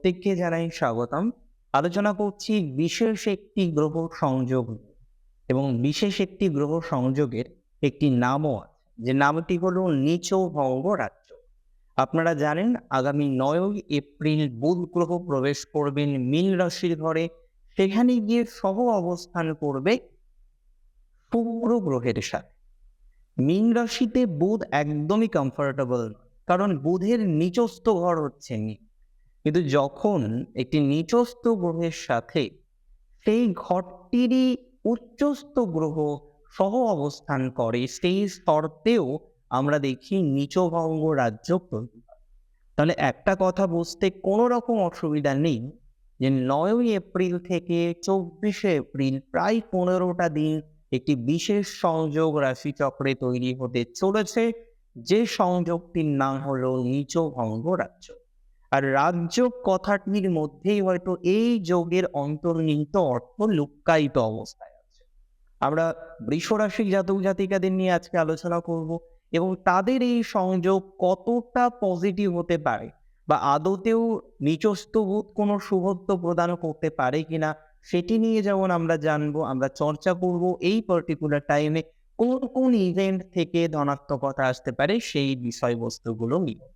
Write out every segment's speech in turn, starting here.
প্রত্যেককে জানাই স্বাগতম। আলোচনা করছি বিশেষ একটি গ্রহ সংযোগ এবং বিশেষ একটি গ্রহ সংযোগের একটি নামও আছে। যে নামটি হলো নিচ ভঙ্গ রাজ্য। আপনারা জানেন, আগামী নয়ই এপ্রিল বুধ গ্রহ প্রবেশ করবেন মীন রাশির ঘরে। সেখানে গিয়ে সহ অবস্থান করবে শুক্র গ্রহের সাথে। মীন রাশিতে বুধ একদমই কমফোর্টেবল কারণ বুধের নিচস্থ ঘর হচ্ছে মীন। কিন্তু যখন একটি নিচস্থ গ্রহের সাথে সেই ঘরটিরই উচ্চস্থ গ্রহ সহ অবস্থান করে, সেই শর্তেও আমরা দেখি নিচভঙ্গ রাজ্য তাহলে একটা কথা বুঝতে কোনো রকম অসুবিধা নেই যে নয়ই এপ্রিল থেকে চব্বিশে এপ্রিল প্রায় পনেরোটা দিন একটি বিশেষ সংযোগ রাশিচক্রে তৈরি হতে চলেছে, যে সংযোগটির নাম হলো নিচভঙ্গ রাজ্য। আর রাজ্য কথাটির মধ্যেই হয়তো এই যোগের অন্তর্নিহিত অর্থ লুক্কায়িত অবস্থায় আছে। আমরা বৃষরাশি জাতক জাতিকাদের নিয়ে আজকে আলোচনা করব এবং তাদের এই সংযোগ কতটা পজিটিভ হতে পারে বা আদতেও নিচস্থ বোধ কোনো শুভত্ব প্রদান করতে পারে কিনা সেটি নিয়ে যেমন আমরা জানব, আমরা চর্চা করব এই পার্টিকুলার টাইমে কোন কোন ইভেন্ট থেকে ধনাত্মকতা আসতে পারে সেই বিষয়বস্তুগুলো নিয়ে।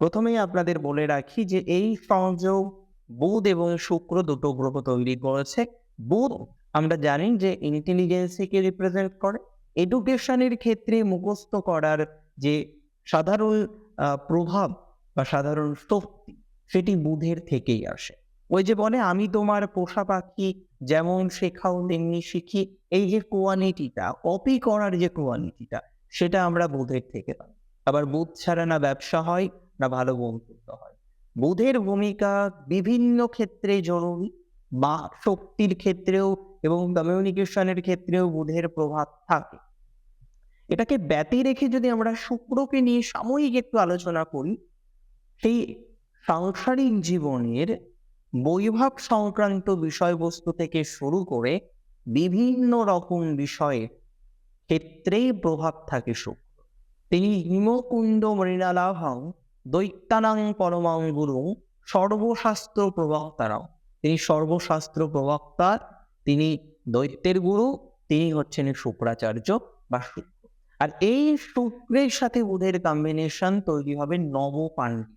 প্রথমেই আপনাদের বলে রাখি যে এই সংযোগ বুধ এবং শুক্র দুটো গ্রহ তৈরি করেছে। বুধ, আমরা জানি যে ইন্টেলিজেন্সকে রিপ্রেজেন্ট করে। এডুকেশনের ক্ষেত্রে মুখস্থ করার যে সাধারণ প্রভাব বা সাধারণ শক্তি, সেটি বুধের থেকেই আসে। ওই যে বলে, আমি তোমার পোষা পাখি, যেমন শেখাও তেমনি শিখি। এই যে কোয়ালিটিটা কপি করার যে কোয়ালিটিটা সেটা আমরা বুধের থেকে পাই। আবার বুধ ছাড়া না ব্যবসা হয় না ভালো বন্ধুত্ব হয়। বুধের ভূমিকা বিভিন্ন ক্ষেত্রে জরুরি, বা শক্তির ক্ষেত্রেও এবং কমিউনিকেশনের ক্ষেত্রেও বুধের প্রভাব থাকে। এটাকে ব্যতি রেখে যদি আমরা শুক্রকে নিয়ে সাময়িক একটু আলোচনা করি, সেই সাংসারিক জীবনের বৈভব সংক্রান্ত বিষয়বস্তু থেকে শুরু করে বিভিন্ন রকম বিষয়ে ক্ষেত্রেই প্রভাব থাকে শুক্র। তিনি হিমকুণ্ড মৃণালাভং দৈত্যানাং পরমাং গুরু সর্বশাস্ত্র প্রবক্তারাও। তিনি সর্বশাস্ত্র প্রবক্তা তিনি দৈত্যের গুরু, তিনি হচ্ছেন শুক্রাচার্য বা আর এই শুক্রের সাথে বুধের কম্বিনেশন তৈরি হবে নব পাণ্ডিত্য।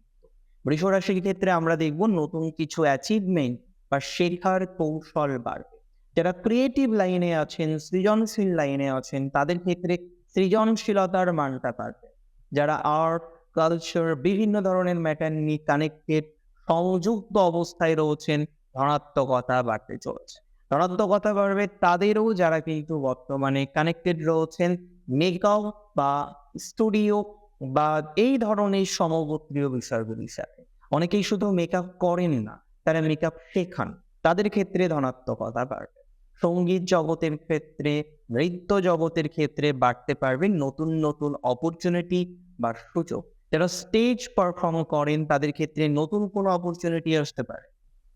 বৃষ রাশির ক্ষেত্রে আমরা দেখব নতুন কিছু অ্যাচিভমেন্ট বা শেখার কৌশল বাড়বে। যারা ক্রিয়েটিভ লাইনে আছেন, সৃজনশীল লাইনে আছেন, তাদের ক্ষেত্রে সৃজনশীলতার মানটা বাড়বে। যারা আর্ট কালচার বিভিন্ন ধরনের ম্যাটার নিয়ে কানেক্টেড সংযুক্ত অবস্থায় রয়েছেন, ধনাত্মকতা বাড়তে চলেছে। ধনাত্মকতা বাড়বে তাদেরও যারা কিন্তু বর্তমানে কানেক্টেড রয়েছেন মেকআপ বা স্টুডিও বা এই ধরনের সমগোত্রীয় বিষয়গুলির সাথে। অনেকেই শুধু মেকআপ করেন না, তারা মেকআপ শেখান। তাদের ক্ষেত্রে ধনাত্মকতা বাড়বে। সংগীত জগতের ক্ষেত্রে, নৃত্য জগতের ক্ষেত্রে বাড়তে পারবে নতুন নতুন অপরচুনিটি বা সুযোগ। যারা স্টেজ পারফর্ম করেন, তাদের ক্ষেত্রে নতুন কোনো অপরচুনিটি আসতে পারে।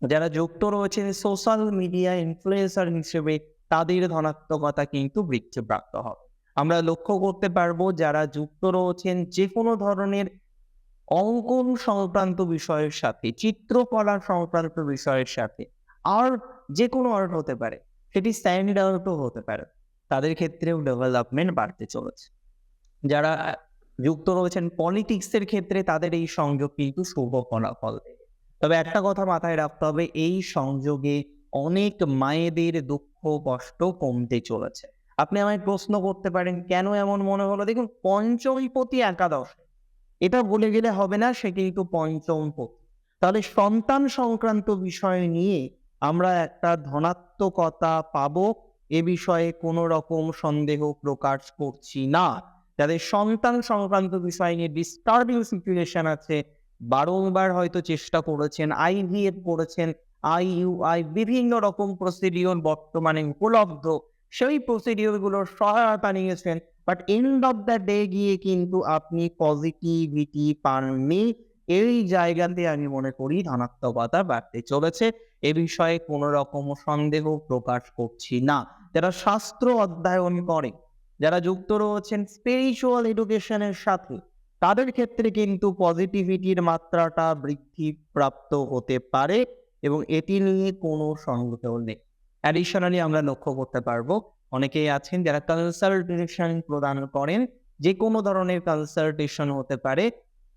যারা যুক্ত রয়েছেন সোশ্যাল মিডিয়া ইনফ্লুয়েন্সার হিসেবে, তাদের ধনাত্মকতা কিন্তু বৃদ্ধিপ্রাপ্ত হবে। আমরা লক্ষ্য করতে পারব, যারা যুক্ত রয়েছেন যে কোনো ধরনের অঙ্কন সংক্রান্ত বিষয়ের সাথে, চিত্রকলা সংক্রান্ত বিষয়ের সাথে, আর যে কোনো আর্ট হতে পারে, সেটি স্ট্যান্ড আউটও হতে পারে, তাদের ক্ষেত্রেও ডেভেলপমেন্ট বাড়তে চলেছে। যারা যুক্ত রয়েছেন পলিটিক্সের ক্ষেত্রে তাদের এই সংযোগ কিন্তু শুভ ফলাফল তবে একটা কথা মাথায় রাখতে হবে, এই সংযোগে অনেক মায়েদের দুঃখ, কষ্ট কমতে চলেছে। আপনি আমায় প্রশ্ন করতে পারেন, কেন এমন মনে হলো? দেখুন, পঞ্চমপতি একাদশ, এটা বলে গেলে হবে না, সে কিন্তু পঞ্চমপতি। তাহলে সন্তান সংক্রান্ত বিষয় নিয়ে আমরা একটা ধনাত্মকতা পাবো, এ বিষয়ে কোনো রকম সন্দেহ প্রকাশ করছি না। যাদের সন্তান সংক্রান্ত বিষয় নিয়ে ডিস্টার্বিং সিচুয়েশন আছে, বারংবার হয়তো চেষ্টা করেছেন আইভিএফ করেছেন আইইউআই বিভিন্ন রকম প্রসিডিওর বর্তমানে উপলব্ধ। সেই প্রসিডিওরগুলোর সহায়তা নিয়েছেন but end of the day গিয়ে কিন্তু আপনি পজিটিভিটি পাননি। এই জায়গাতে আমি মনে করি ধনাত্মকতা বাড়তে চলেছে। এ বিষয়ে কোনো রকম সন্দেহ প্রকাশ করছি না। যারা শাস্ত্র অধ্যয়ন করে যারা যুক্ত রয়েছেন স্পিরিচুয়াল এডুকেশনের সাথে, তাদের ক্ষেত্রে কিন্তু পজিটিভিটির মাত্রাটা বৃদ্ধি প্রাপ্ত হতে পারে এবং এটি নিয়ে কোনো সন্দেহ নেই। অ্যাডিশনালি আমরা লক্ষ্য করতে পারব, অনেকেই আছেন যারা কনসালটেশন প্রদান করেন যে কোনো ধরনের কনসালটেশন হতে পারে,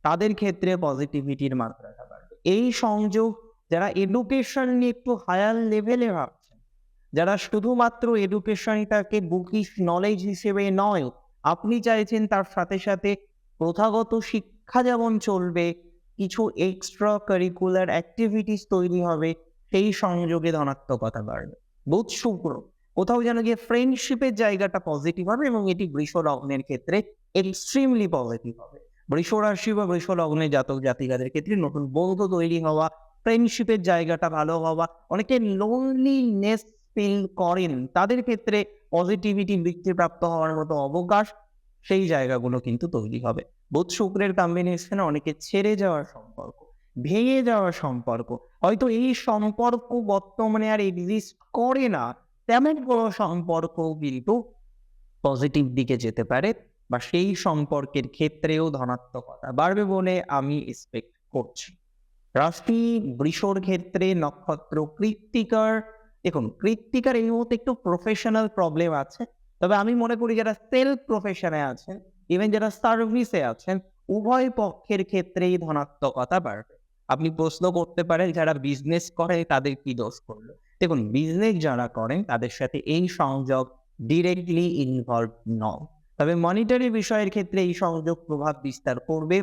তাদের ক্ষেত্রে পজিটিভিটির মাত্রাটা বাড়বে। এই সংযোগ, যারা এডুকেশন নিয়ে একটু হায়ার লেভেলে ভাবছেন যারা শুধুমাত্র এডুকেশনটাকে বুকিশ নলেজ হিসেবে নয়, আপনি চাইছেন তার সাথে সাথে প্রথাগত শিক্ষা যেমন চলবে, কিছু এক্সট্রা কারিকুলার অ্যাক্টিভিটিস তৈরি হবে, সেই সংযোগে ধনাত্মকতা বাড়বে। বুধ শুক্র কোথাও যেন গিয়ে ফ্রেন্ডশিপের জায়গাটা পজিটিভ হবে এবং এটি বৃষ লগ্নের ক্ষেত্রে এক্সট্রিমলি পজিটিভ হবে। বৃষ রাশি বা বৃষ লগ্নের জাতক জাতিকাদের ক্ষেত্রে নতুন বন্ধু তৈরি হওয়া ফ্রেন্ডশিপের জায়গাটা ভালো হওয়া অনেকে লোনলিনেস ফিল করেন, তাদের ক্ষেত্রে পজিটিভিটি বৃদ্ধিপ্রাপ্ত হওয়ার মতো অবকাশ সেই জায়গাগুলো কিন্তু তৈরি হবে। বুধ শুক্রের কম্বিনেশনে অনেকে ছেড়ে যাওয়ার সম্পর্ক, ভেঙে যাওয়ার সম্পর্ক। হয়তো এই সম্পর্ক বর্তমানে আর এক্সিস্ট করে না, তেমন কোনো সম্পর্ক কিন্তু পজিটিভ দিকে যেতে পারে বা সেই সম্পর্কের ক্ষেত্রেও ধনাত্মকতা বাড়বে বলে আমি এক্সপেক্ট করছি। রাশি বৃষর ক্ষেত্রে নক্ষত্র কৃত্তিকার দেখুন কৃত্তিকার এই মুহূর্তে একটু প্রফেশনাল প্রবলেম আছে। তবে আমি মনে করি যারা সেলফ প্রফেশনে আছেন ইভেন যারা সার্ভিসে আছেন, উভয় পক্ষের ক্ষেত্রেই ধনাত্মকতা বাড়বে। আপনি প্রশ্ন করতে পারেন, যারা বিজনেস করে তাদের কি দোষ করল দেখুন বিজনেস যারা করেন, তাদের সাথে এই সংযোগ ডিরেক্টলি ইনভলভ নয়। তবে মনিটারি বিষয়ের ক্ষেত্রে এই সংযোগ প্রভাব বিস্তার করবে।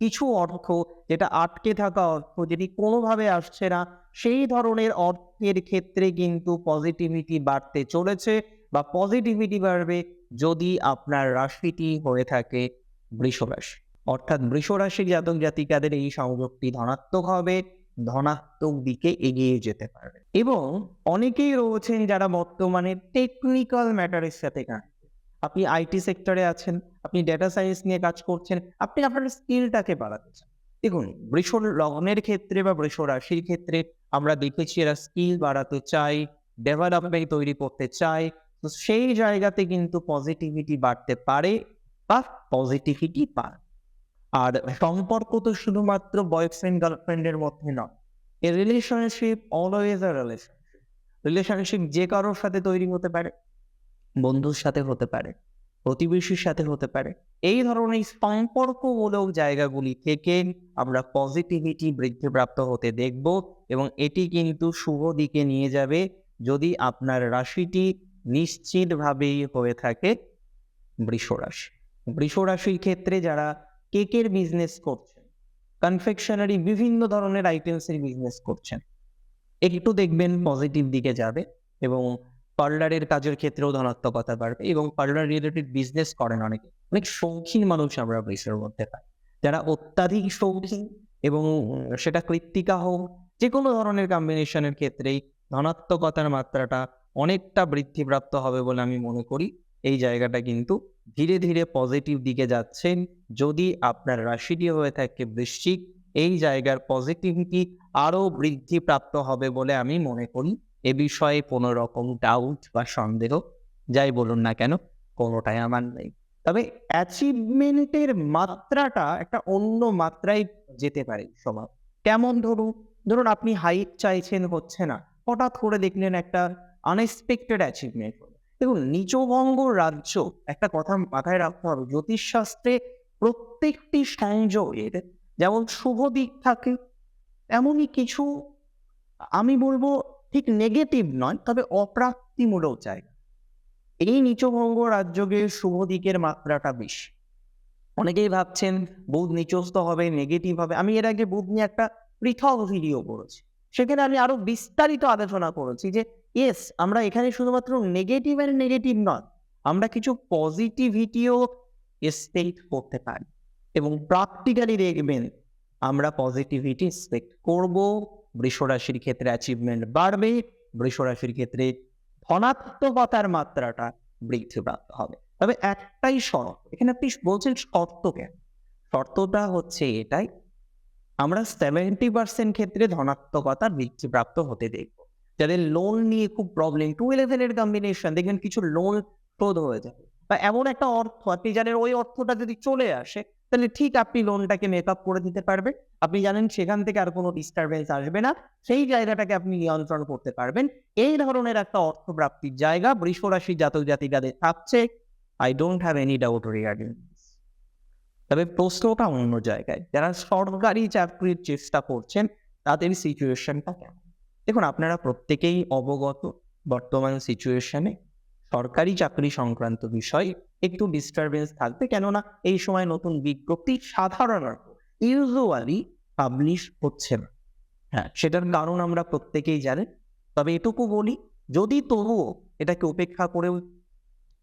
কিছু অর্থ, যেটা আটকে থাকা অর্থ, যেটি কোনোভাবে আসছে না সেই ধরনের অর্থের ক্ষেত্রে কিন্তু পজিটিভিটি বাড়তে চলেছে বা পজিটিভিটি বাড়বে যদি আপনার রাশিটি হয়ে থাকে বৃষ রাশি। অর্থাৎ বৃষ রাশি জাতক জাতিকাদের এই সংযোগটি ধনাত্মক হবে, ধনাত্মক দিকে এগিয়ে যেতে পারবে। এবং অনেকেই রয়েছেন যারা বর্তমানে টেকনিক্যাল ম্যাটারের সাথে কাজ আপনি আইটি সেক্টরে আছেন, আপনি ডেটা সায়েন্স নিয়ে কাজ করছেন, আপনি আপনার স্কিলটাকে বাড়াতে চান দেখুন বৃষ লগ্নের ক্ষেত্রে বা বৃষ রাশির ক্ষেত্রে আমরা দেখেছি এরা স্কিল বাড়াতে চাই ডেভেলপমেন্ট তৈরি করতে চাই তো সেই জায়গাতে কিন্তু পজিটিভিটি বাড়তে পারে বা পজিটিভিটি পায়। আর সম্পর্ক তো শুধুমাত্র বয়ফ্রেন্ড গার্লফ্রেন্ডের মধ্যে নয়, a relationship always a relationship relationship যে কারোর সাথে তৈরি হতে পারে, বন্ধুর সাথে হতে পারে। প্রতিবেশীর সাথে হতে পারে। এই ধরনের সম্পর্কমূলক জায়গাগুলি থেকে আমরা পজিটিভিটি বৃদ্ধিপ্রাপ্ত হতে দেখব এবং এটি কিন্তু শুভ দিকে নিয়ে যাবে যদি আপনার রাশিটি নিশ্চিতভাবেই হয়ে থাকে বৃষ রাশি। বৃষ রাশির ক্ষেত্রে যারা কেকের বিজনেস করছেন কনফেকশনারি বিভিন্ন ধরনের আইটেমসের বিজনেস করছেন, একটু দেখবেন পজিটিভ দিকে যাবে এবং পার্লারের কাজের ক্ষেত্রেও ধনাত্মকতা বাড়বে এবং পার্লার রিলেটেড বিজনেস করেন অনেকে। অনেক শৌখিন মানুষ আমরা বৃষের মধ্যে পাই। যারা অত্যাধিক শৌখিন এবং সেটা কৃত্তিকা হোক যে কোনো ধরনের কম্বিনেশনের ক্ষেত্রেই ধনাত্মকতার মাত্রাটা অনেকটা বৃদ্ধিপ্রাপ্ত হবে বলে আমি মনে করি। এই জায়গাটা কিন্তু ধীরে ধীরে পজিটিভ দিকে যাচ্ছেন যদি আপনার রাশিটি হয়ে থাকে বৃশ্চিক, এই জায়গার পজিটিভিটি আরও বৃদ্ধিপ্রাপ্ত হবে বলে আমি মনে করি। এ বিষয়ে কোনো রকম ডাউট বা সন্দেহ, যাই বলুন না কেন, কোনোটাই আমার নেই। তবে অ্যাচিভমেন্টের মাত্রাটা একটা অন্য মাত্রায় যেতে পারে সবার কেমন ধরুন ধরুন আপনি হাইট চাইছেন হচ্ছে না, হঠাৎ করে দেখলেন একটা আনএক্সপেক্টেড অ্যাচিভমেন্ট দেখুন নিচবঙ্গ রাজ্য, একটা কথা মাথায় রাখতে হবে, জ্যোতিষশাস্ত্রে প্রত্যেকটি সংযোগের যেমন শুভ দিক থাকে, তেমনই কিছু, আমি বলব ঠিক নেগেটিভ নয়, তবে অপ্রাপ্তিমূলক জায়গা। এই নিচভঙ্গ রাজ্যকে শুভ দিকের মাত্রাটা বেশি। অনেকেই ভাবছেন বুধ নিচস্থ হবে নেগেটিভ হবে। আমি এর আগে বুধ নিয়ে একটা পৃথক ভিডিও করেছি। সেখানে আমি আরও বিস্তারিত আলোচনা করেছি যে ইয়েস আমরা এখানে শুধুমাত্র নেগেটিভ এর নেগেটিভ নয়, আমরা কিছু পজিটিভিটিও এক্সপেক্ট করতে পারি। এবং প্র্যাকটিক্যালি দেখবেন, আমরা পজিটিভিটি এক্সপেক্ট করব। বৃষ রাশির ক্ষেত্রে অ্যাচিভমেন্ট বাড়বে বৃষ রাশির ক্ষেত্রে ধনাত্মকতার মাত্রাটা বৃদ্ধিপ্রাপ্ত হবে। তবে একটাই শর্ত, এখানে আপনি বলছেন শর্ত কেন? শর্তটা হচ্ছে এটাই, আমরা সেভেন্টি পার্সেন্ট ক্ষেত্রে ধনাত্মকতা বৃদ্ধিপ্রাপ্ত হতে দেখব। যাদের লোন নিয়ে খুব প্রবলেম টু ইলেভেনের কম্বিনেশন দেখবেন কিছু লোন শোধ হয়ে যাবে। বা এমন একটা অর্থ, আপনি জানেন ওই অর্থটা যদি চলে আসে তাহলে ঠিক আপনি লোনটাকে মেক আপ করে দিতে পারবেন। আপনি জানেন সেখান থেকে আর কোনো ডিস্টারবেন্স আসবে না। সেই জায়গাটাকে আপনি নিয়ন্ত্রণ করতে পারবেন। এই ধরনের একটা অর্থপ্রাপ্তির জায়গা বৃষ রাশি জাতক জাতিকাদের থাকছে। I don't have any doubt regarding তবে প্রশ্নটা অন্য জায়গায়, যারা সরকারি চাকরির চেষ্টা করছেন, তাদের সিচুয়েশনটা কেমন? দেখুন, আপনারা প্রত্যেকেই অবগত বর্তমান সিচুয়েশনে সরকারি চাকরি সংক্রান্ত বিষয়, একটু ডিস্টারবেন্স থাকবে। কেননা এই সময় নতুন বিজ্ঞপ্তি সাধারণত ইউজুয়ালি পাবলিশ হচ্ছে না। হ্যাঁ সেটার কারণ আমরা প্রত্যেকেই জানি। তবে এটুকু বলি, যদি তবুও এটাকে উপেক্ষা করেও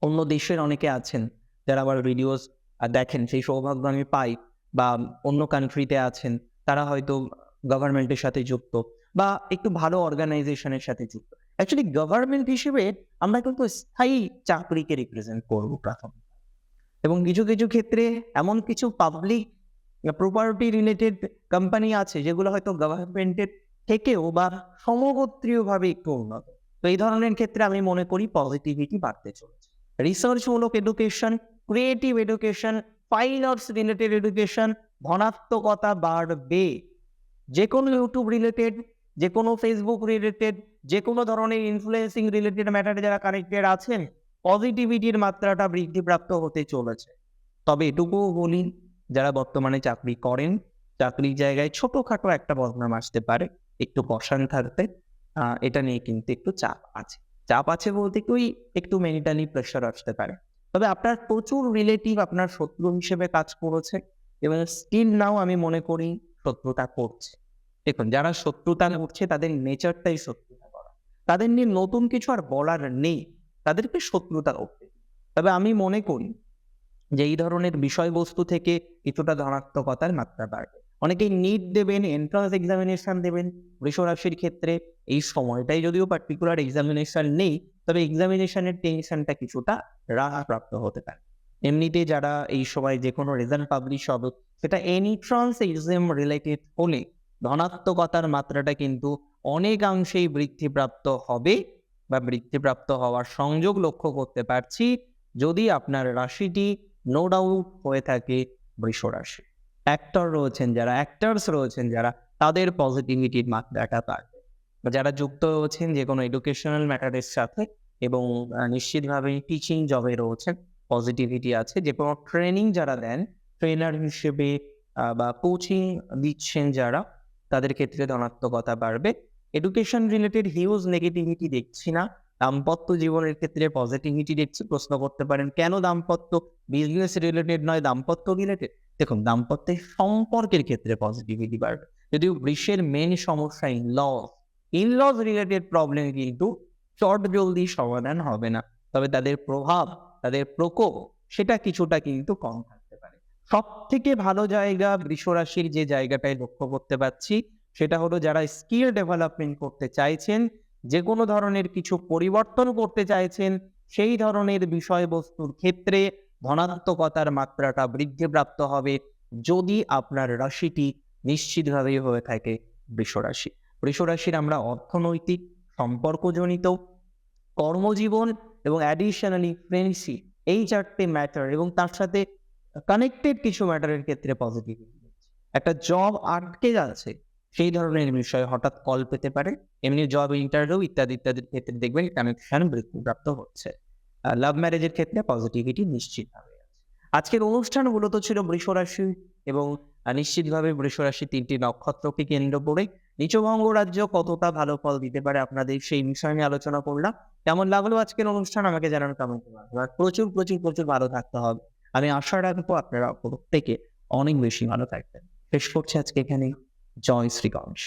অন্য দেশের অনেকে আছেন, যারা আবার ভিডিওস দেখেন, সেই সৌভাগ্য আমি পাই, বা অন্য কান্ট্রিতে আছেন, তারা হয়তো গভর্নমেন্টের সাথে যুক্ত, বা একটু ভালো অর্গানাইজেশনের সাথে যুক্ত। অ্যাকচুয়ালি গভর্নমেন্ট হিসেবে আমরা কিন্তু স্থায়ী চাকরিকে রিপ্রেজেন্ট করব প্রথম এবং কিছু কিছু ক্ষেত্রে এমন কিছু পাবলিক প্রপার্টি রিলেটেড কোম্পানি আছে যেগুলো হয়তো গভর্নমেন্টের থেকেও বা সমগোত্রীয়ভাবে একটু উন্নত। তো এই ধরনের ক্ষেত্রে আমি মনে করি পজিটিভিটি বাড়তে চলেছে। রিসার্চমূলক education creative education fine arts related education ধনাত্মকতা বাড়বে। যে কোনো ইউটিউব রিলেটেড যে কোনো ফেসবুক রিলেটেড যে কোনো ধরনের ইনফ্লুয়েন্সিং রিলেটেড ম্যাটারে যারা কানেক্টেড আছেন পজিটিভিটির মাত্রাটা বৃদ্ধিপ্রাপ্ত হতে চলেছে। তবে এটুকুও বলি, যারা বর্তমানে চাকরি করেন, চাকরির জায়গায় ছোটখাটো একটা বদনাম আসতে পারে, একটু কষান থাকতে এটা নিয়ে কিন্তু একটু চাপ আছে। চাপ আছে বলতে কি, ওই একটু মেন্টালি প্রেশার আসতে পারে। তবে আপনার প্রচুর রিলেটিভ আপনার শত্রু হিসেবে কাজ করেছে, এবং স্টিল নাও আমি মনে করি শত্রুতা করছে। দেখুন যারা শত্রুতা করছে তাদের নেচারটাই শত্রুতা করা। তাদের নিয়ে নতুন কিছু আর বলার নেই। তাদেরকে শত্রুতা করতে। তবে আমি মনে করি যে এই ধরনের বিষয়বস্তু থেকে কিছুটা ধনাত্মকতার মাত্রা বাড়বে। অনেকেই নিট দেবেন এন্ট্রান্স এক্সামিনেশন দেবেন। বৃষরাশির ক্ষেত্রে এই সময়টাই যদিও পার্টিকুলার এক্সামিনেশন নেই তবে এক্সামিনেশনের টেনশনটা কিছুটা হ্রাসপ্রাপ্ত হতে পারে। এমনিতে যারা এই সময় যে কোনো রেজাল্ট পাবলিশ হবে সেটা এন্ট্রান্স এক্সাম রিলেটেড হলে ধনাত্মকতার মাত্রাটা কিন্তু অনেকাংশেই বৃদ্ধিপ্রাপ্ত হবে বা বৃদ্ধিপ্রাপ্ত হওয়ার সংযোগ লক্ষ্য করতে পারছি যদি আপনার রাশিটি নো ডাউট হয়ে থাকে বৃষ রাশি। অ্যাক্টর রয়েছেন যারা অ্যাক্টার্স রয়েছেন যারা, তাদের পজিটিভিটির মাত্রাটা বাড়বে। যারা যুক্ত রয়েছেন যে কোনো এডুকেশনাল ম্যাটারের সাথে এবং নিশ্চিতভাবে টিচিং জবে রয়েছেন পজিটিভিটি আছে, যে কোনো ট্রেনিং যারা দেন ট্রেনার হিসেবে বা কোচিং দিচ্ছেন যারা তাদের ক্ষেত্রে ধনাত্মকতা বাড়বে। এডুকেশন রিলেটেড হিউজ নেগেটিভিটি দেখছি না। দাম্পত্য জীবনের ক্ষেত্রে পজিটিভিটি দেখছি, প্রশ্ন করতে পারেন, কেন দাম্পত্য? বিজনেস রিলেটেড নয়, দাম্পত্য রিলেটেড দেখুন, দাম্পত্যের সম্পর্কের ক্ষেত্রে পজিটিভিটি বাড়বে। যদিও বৃষের মেন সমস্যা ইনলস ইনলস রিলেটেড প্রবলেম কিন্তু চট জলদি সমাধান হবে না। তবে তাদের প্রভাব, তাদের প্রকোপ, সেটা কিছুটা কিন্তু কম পারে সব থেকে ভালো জায়গা বৃষরাশির যে জায়গাটায় লক্ষ্য করতে পারছি, সেটা হলো যারা স্কিল ডেভেলপমেন্ট করতে চাইছেন, যে কোনো ধরনের কিছু পরিবর্তন করতে চাইছেন, সেই ধরনের বিষয়বস্তুর ক্ষেত্রে ধনাত্মকতার মাত্রাটা বৃদ্ধিপ্রাপ্ত হবে যদি আপনার রাশিটি নিশ্চিতভাবেই হয়ে থাকে বৃষরাশি বৃষরাশির আমরা অর্থনৈতিক, সম্পর্কজনিত, কর্মজীবন এবং অ্যাডিশনালি ফ্রেন্ডশিপ এই চারটে ম্যাটার এবং তার সাথে কানেক্টেড কিছু ম্যাটারের ক্ষেত্রে পজিটিভ একটা জব আটকে যাচ্ছে, সেই ধরনের বিষয়ে হঠাৎ কল পেতে পারে, এমনি জব ইন্টারভিউ ইত্যাদি ইত্যাদির ক্ষেত্রে দেখবেন কানেকশন বৃদ্ধিপ্রাপ্ত হচ্ছে। লাভ ম্যারেজের ক্ষেত্রে পজিটিভিটি নিশ্চিতভাবে আজকের অনুষ্ঠান মূলত ছিল বৃষরাশি এবং নিশ্চিতভাবে বৃষরাশি তিনটি নক্ষত্রকে কেন্দ্র করে। নিচবঙ্গ রাজ্য কতটা ভালো ফল দিতে পারে আপনাদের সেই বিষয় নিয়ে আলোচনা করলাম। কেমন লাগল আজকের অনুষ্ঠান? আমাকে জানান কমেন্টে আর প্রচুর প্রচুর প্রচুর ভালো থাকতে হবে। আমি আশা রাখব আপনারা প্রত্যেকে অনেক বেশি ভালো থাকবেন। শেষ করছি আজকে এখানে জয় শ্রী গণেশ।